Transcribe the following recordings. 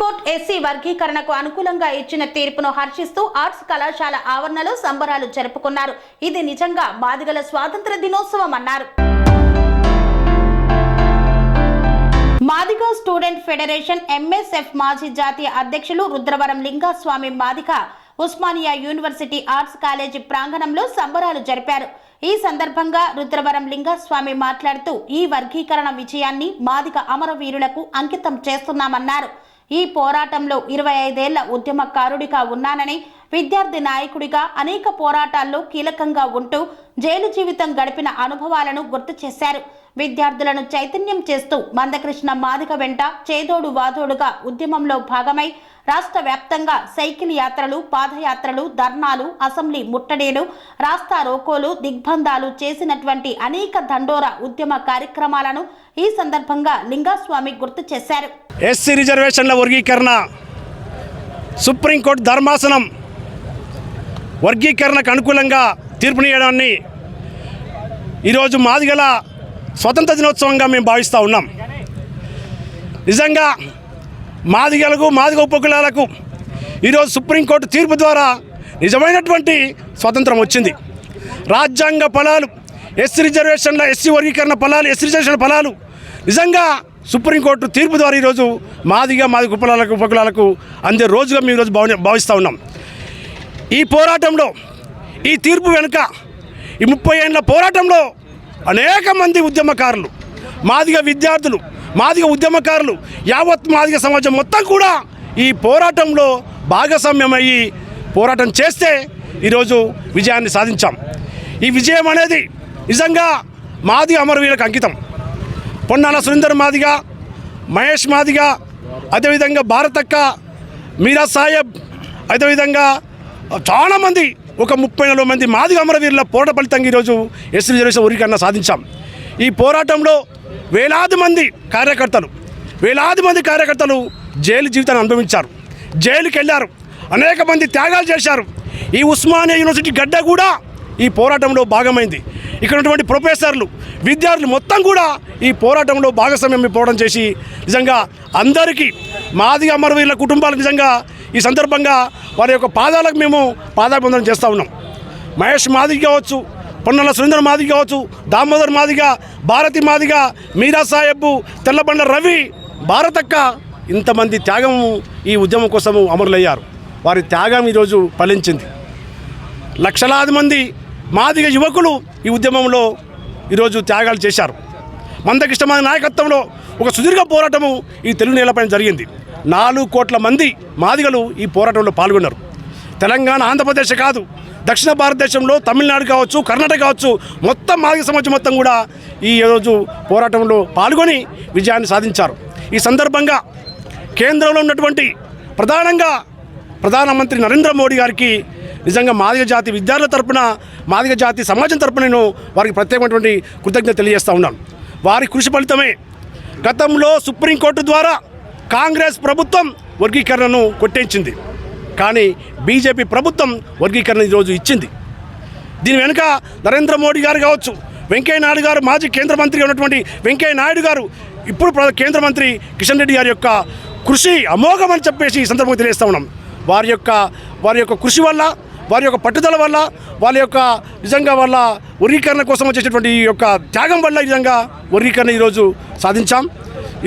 Supreme court SC వర్గీకరణకు అనుకూలంగా ఇచ్చిన తీర్పును హర్షిస్తూ ఆర్ట్స్ కళాశాల ఆవరణలో సంబరాలు జరుపుకున్నారు. ఇది నిజంగా మాదిగల స్వాతంత్ర దినోత్సవం అన్నారు. మాదిగ స్టూడెంట్ ఫెడరేషన్ ఎంఎస్ఎఫ్ మాజీ జాతీయ అధ్యక్షులు Rudravaram Lingaswamy Madiga Osmania university arts college ప్రాంగణంలో సంబరాలు జరిపారు. ఈ సందర్భంగా రుద్రవరం లింగస్వామి మాట్లాడుతూ ఈ వర్గీకరణ విజయాన్ని మాదిక అమరవీరులకు అంకితం చేస్తున్నామన్నారు. ఈ పోరాటంలో ఇరవై ఐదేళ్ళ ఉద్యమకారుడిగా ఉన్నానని విద్యార్థి నాయకుడిగా అనేక పోరాటాల్లో కీలకంగా ఉంటూ జైలు జీవితం గడిపిన అనుభవాలను గుర్తు చేశారు. విద్యార్థులను చైతన్యం చేస్తూ మందకృష్ణ మాదిక వెంట చేదోడు వాదోడుగా ఉద్యమంలో భాగమై రాష్ట్ర వ్యాప్తంగా సైకిల్ యాత్రలు పాదయాత్రలు ధర్నాలు అసెంబ్లీ ముట్టడేలు రాస్తా రోకోలు దిగ్బంధాలు చేసినటువంటి అనేక దండోరా ఉద్యమ కార్యక్రమాలను ఈ సందర్భంగా లింగస్వామి గుర్తు చేశారు. ఎస్సీ రిజర్వేషన్ల వర్గీకరణ సుప్రీంకోర్టు ధర్మాసనం వర్గీకరణకు అనుకూలంగా తీర్పునియడాన్ని ఈరోజు మాదిగల స్వతంత్ర దినోత్సవంగా మేము భావిస్తూ ఉన్నాం. నిజంగా మాదిగలకు మాదిగ ఉపకులాలకు ఈరోజు సుప్రీంకోర్టు తీర్పు ద్వారా నిజమైనటువంటి స్వతంత్రం వచ్చింది. రాజ్యాంగ ఫలాలు ఎస్సీ రిజర్వేషన్ల ఎస్సీ వర్గీకరణ ఫలాలు ఎస్సీ రిజర్వేషన్ ఫలాలు నిజంగా సుప్రీంకోర్టు తీర్పు ద్వారా ఈరోజు మాదిగా మాదిగ ఉపకులాలకు ఉపకులాలకు అందే రోజుగా మేము ఈరోజు భావ భావిస్తూ ఉన్నాం. ఈ పోరాటంలో ఈ తీర్పు వెనుక ఈ ముప్పై ఏళ్ళ పోరాటంలో అనేక మంది ఉద్యమకారులు మాదిగ విద్యార్థులు మాదిగ ఉద్యమకారులు యావత్ మాదిగ సమాజం మొత్తం కూడా ఈ పోరాటంలో భాగస్వామ్యమయ్యి పోరాటం చేస్తే ఈరోజు విజయాన్ని సాధించాం. ఈ విజయం అనేది నిజంగా మాదిగ అమరవీరులకు అంకితం. పొన్నాల సురేందర్ మాదిగ మహేష్ మాదిగ అదేవిధంగా భారతక్క మీరా సాహెబ్ అదేవిధంగా చాలామంది ఒక ముప్పై నలభై మంది మాదిగ అమరవీరుల పోరాట ఫలితంగా ఈరోజు ఎస్సీ రిజర్వేషన్ వర్గీకరణ సాధించాం. ఈ పోరాటంలో వేలాది మంది కార్యకర్తలు వేలాది మంది కార్యకర్తలు జైలు జీవితాన్ని అనుభవించారు. జైలుకి వెళ్ళారు అనేక మంది త్యాగాలు చేశారు. ఈ ఉస్మానియా యూనివర్సిటీ గడ్డ కూడా ఈ పోరాటంలో భాగమైంది. ఇక్కడ ఉన్నటువంటి ప్రొఫెసర్లు విద్యార్థులు మొత్తం కూడా ఈ పోరాటంలో భాగస్వామ్యం పోవడం చేసి నిజంగా అందరికీ మాదిగ అమరవీరుల కుటుంబాలకు నిజంగా ఈ సందర్భంగా వారి యొక్క పాదాలకు మేము పాదాభివందనం చేస్తూ ఉన్నాం. మహేష్ మాదిరి కావచ్చు పొన్నల సురేంద్ర మాదిరి కావచ్చు దామోదర్ మాదిగా భారతి మాదిగ మీరా సాహెబ్ తెల్లబండ రవి భారతక్క ఇంతమంది త్యాగం ఈ ఉద్యమం కోసం అమరులయ్యారు. వారి త్యాగం ఈరోజు ఫలించింది. లక్షలాది మంది మాదిగ యువకులు ఈ ఉద్యమంలో ఈరోజు త్యాగాలు చేశారు. మందకిష్టమైన నాయకత్వంలో ఒక సుదీర్ఘ పోరాటము ఈ తెలుగు నేలపైన జరిగింది. నాలుగు కోట్ల మంది మాదిగలు ఈ పోరాటంలో పాల్గొన్నారు. తెలంగాణ ఆంధ్రప్రదేశ్ కాదు దక్షిణ భారతదేశంలో తమిళనాడు కావచ్చు కర్ణాటక కావచ్చు మొత్తం మాదిగ సమాజం మొత్తం కూడా ఈ రోజు పోరాటంలో పాల్గొని విజయాన్ని సాధించారు. ఈ సందర్భంగా కేంద్రంలో ఉన్నటువంటి ప్రధానంగా ప్రధానమంత్రి నరేంద్ర మోడీ గారికి నిజంగా మాదిగ జాతి విద్యార్థుల తరపున మాదిగ జాతి సమాజం తరపున నేను వారికి ప్రత్యేకమైనటువంటి కృతజ్ఞత తెలియజేస్తూ ఉన్నాను. వారి కృషి ఫలితమే గతంలో సుప్రీంకోర్టు ద్వారా కాంగ్రెస్ ప్రభుత్వం వర్గీకరణను కొట్టించింది. కానీ బీజేపీ ప్రభుత్వం వర్గీకరణ ఈరోజు ఇచ్చింది. దీని వెనుక నరేంద్ర మోడీ గారు కావచ్చు వెంకయ్య నాయుడు గారు మాజీ కేంద్ర మంత్రిగా ఉన్నటువంటి వెంకయ్య నాయుడు గారు ఇప్పుడు ప్ర- కేంద్ర మంత్రి కిషన్ రెడ్డి గారి యొక్క కృషి అమోఘమని చెప్పేసి ఈ సందర్భంగా తెలియజేస్తా ఉన్నాం. వారి యొక్క వారి యొక్క కృషి వల్ల వారి యొక్క పట్టుదల వల్ల వాళ్ళ యొక్క నిజంగా వాళ్ళ వర్గీకరణ కోసం వచ్చేటటువంటి ఈ యొక్క త్యాగం వల్ల ఈ విధంగా వర్గీకరణ ఈరోజు సాధించాం.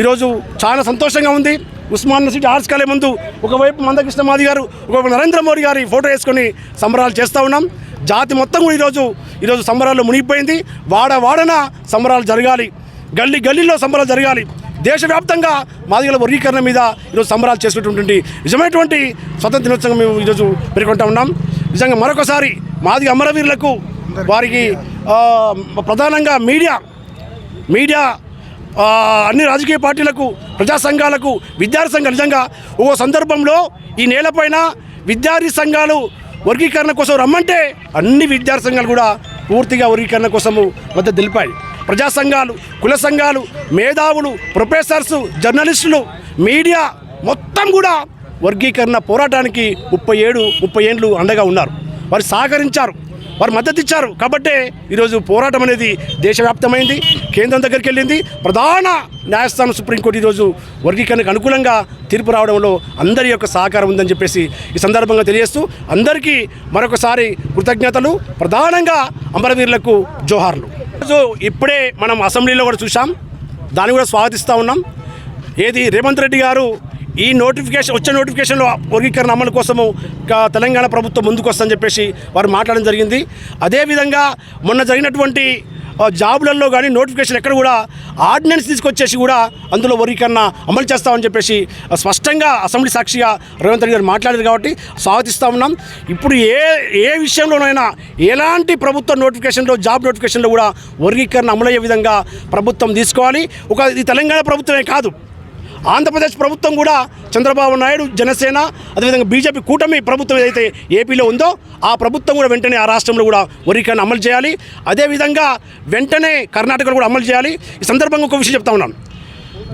ఈరోజు చాలా సంతోషంగా ఉంది. ఉస్మాన్ సిటీ ఆర్ట్స్ కాలే ముందు ఒకవైపు మందకృష్ణ మాది గారు ఒకవైపు నరేంద్ర మోడీ గారి ఫోటో వేసుకొని సంబరాలు చేస్తూ ఉన్నాం. జాతి మొత్తం కూడా ఈరోజు ఈరోజు సంబరాల్లో మునిగిపోయింది. వాడ వాడన సంబరాలు జరగాలి. గల్లీ గల్లీలో సంబరాలు జరగాలి. దేశవ్యాప్తంగా మాదిగల వర్గీకరణ మీద ఈరోజు సంబరాలు చేసుకున్నటువంటి నిజమైనటువంటి స్వతంత్ర దినోత్సవం మేము ఈరోజు పేర్కొంటా ఉన్నాం. నిజంగా మరొకసారి మాదిగ అమరవీరులకు వారికి ప్రధానంగా మీడియా మీడియా అన్ని రాజకీయ పార్టీలకు ప్రజా సంఘాలకు విద్యార్థి సంఘం నిజంగా ఓ సందర్భంలో ఈ నేలపైన విద్యార్థి సంఘాలు వర్గీకరణ కోసం రమ్మంటే అన్ని విద్యార్థి సంఘాలు కూడా పూర్తిగా వర్గీకరణ కోసము మద్దతు తెలిపాయి. ప్రజా సంఘాలు కుల సంఘాలు మేధావులు ప్రొఫెసర్స్ జర్నలిస్టులు మీడియా మొత్తం కూడా వర్గీకరణ పోరాటానికి ముప్పై ఏడు ముప్పై ఏండ్లు అండగా ఉన్నారు. వారు సహకరించారు. వారు మద్దతు ఇచ్చారు. కాబట్టే ఈరోజు పోరాటం అనేది దేశవ్యాప్తమైంది కేంద్రం దగ్గరికి వెళ్ళింది. ప్రధాన న్యాయస్థానం సుప్రీంకోర్టు ఈరోజు వర్గీకరణకు అనుకూలంగా తీర్పు రావడంలో అందరి యొక్క సహకారం ఉందని చెప్పేసి ఈ సందర్భంగా తెలియజేస్తూ అందరికీ మరొకసారి కృతజ్ఞతలు ప్రధానంగా అమరవీరులకు జోహార్లు. ఈరోజు ఇప్పుడే మనం అసెంబ్లీలో కూడా చూసాం దాన్ని కూడా స్వాగతిస్తూ ఉన్నాం. ఏది రేవంత్ రెడ్డి గారు ఈ నోటిఫికేషన్ వచ్చే నోటిఫికేషన్లో వర్గీకరణ అమలు కోసము తెలంగాణ ప్రభుత్వం ముందుకు చెప్పేసి వారు మాట్లాడడం జరిగింది. అదేవిధంగా మొన్న జరిగినటువంటి జాబులలో కానీ నోటిఫికేషన్ ఎక్కడ కూడా ఆర్డినెన్స్ తీసుకొచ్చేసి కూడా అందులో వర్గీకరణ అమలు చేస్తామని చెప్పేసి స్పష్టంగా అసెంబ్లీ సాక్షిగా రేవంత్ రెడ్డి గారు మాట్లాడారు కాబట్టి స్వాగతిస్తూ ఉన్నాం. ఇప్పుడు ఏ ఏ విషయంలోనైనా ఎలాంటి ప్రభుత్వ నోటిఫికేషన్లో జాబ్ నోటిఫికేషన్లో కూడా వర్గీకరణ అమలయ్యే విధంగా ప్రభుత్వం తీసుకోవాలి. ఒక ఇది తెలంగాణ ప్రభుత్వమే కాదు. ఆంధ్రప్రదేశ్ ప్రభుత్వం కూడా చంద్రబాబు నాయుడు జనసేన అదేవిధంగా బీజేపీ కూటమి ప్రభుత్వం ఏదైతే ఏపీలో ఉందో ఆ ప్రభుత్వం కూడా వెంటనే ఆ రాష్ట్రంలో కూడా వర్గీకరణ అమలు చేయాలి. అదేవిధంగా వెంటనే కర్ణాటకలో కూడా అమలు చేయాలి. ఈ సందర్భంగా ఒక విషయం చెప్తా ఉన్నాను.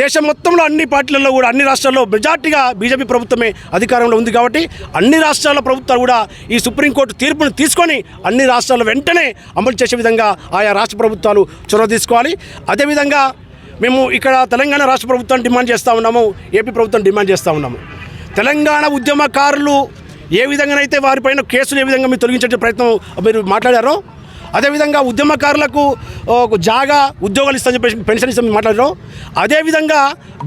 దేశం మొత్తంలో అన్ని పార్టీలలో కూడా అన్ని రాష్ట్రాల్లో మెజార్టీగా బీజేపీ ప్రభుత్వమే అధికారంలో ఉంది కాబట్టి అన్ని రాష్ట్రాల ప్రభుత్వాలు కూడా ఈ సుప్రీంకోర్టు తీర్పును తీసుకొని అన్ని రాష్ట్రాల్లో వెంటనే అమలు చేసే విధంగా ఆయా రాష్ట్ర ప్రభుత్వాలు చొరవ తీసుకోవాలి. అదేవిధంగా మేము ఇక్కడ తెలంగాణ రాష్ట్ర ప్రభుత్వం డిమాండ్ చేస్తూ ఉన్నాము ఏపీ ప్రభుత్వం డిమాండ్ చేస్తూ ఉన్నాము. తెలంగాణ ఉద్యమకారులు ఏ విధంగానైతే వారిపైన కేసులు ఏ విధంగా మీరు తొలగించే ప్రయత్నం మీరు మాట్లాడారో అదేవిధంగా ఉద్యమకారులకు ఒక జాగా ఉద్యోగాలు ఇస్తామని చెప్పేసి పెన్షన్ ఇస్తామని మాట్లాడారు అదేవిధంగా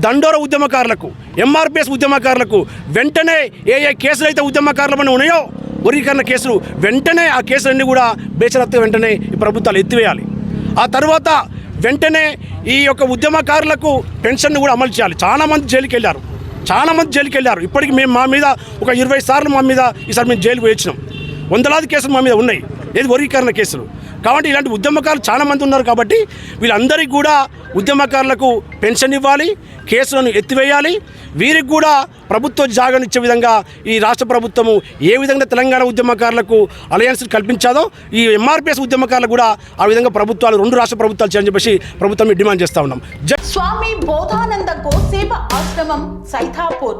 దండోర ఉద్యమకారులకు ఎంఆర్పిఎస్ ఉద్యమకారులకు వెంటనే ఏ ఏ కేసులు అయితే ఉద్యమకారులమని ఉన్నాయో వర్గీకరణ కేసులు వెంటనే ఆ కేసులన్నీ కూడా బేచరత్తు వెంటనే ఈ ప్రభుత్వాలు ఎత్తివేయాలి. ఆ తర్వాత వెంటనే ఈ యొక్క ఉద్యమకారులకు పెన్షన్ కూడా అమలు చేయాలి. చాలా మంది జైలుకి వెళ్ళారు చాలామంది జైలుకి వెళ్ళారు ఇప్పటికి మేము మా మీద ఒక ఇరవై సార్లు మా మీద ఈసారి మేము జైలుకు వచ్చినాం. వందలాది కేసులు మా మీద ఉన్నాయి. ఏది వర్గీకరణ కేసులు? కాబట్టి ఇలాంటి ఉద్యమకారులు చాలామంది ఉన్నారు కాబట్టి వీళ్ళందరికీ కూడా ఉద్యమకారులకు పెన్షన్ ఇవ్వాలి కేసులను ఎత్తివేయాలి. వీరికి కూడా ప్రభుత్వ జాగనిచ్చే ఇచ్చే విధంగా ఈ రాష్ట్ర ప్రభుత్వము ఏ విధంగా తెలంగాణ ఉద్యమకారులకు అలయన్స్ కల్పించాదో ఈ ఎంఆర్పిఎస్ ఉద్యమకారులకు కూడా ఆ విధంగా ప్రభుత్వాలు రెండు రాష్ట్ర ప్రభుత్వాలు చేయని చెప్పేసి ప్రభుత్వం డిమాండ్ చేస్తూ ఉన్నాం. స్వామి బోధానంద గోసేవ ఆశ్రమం సైథాపూర్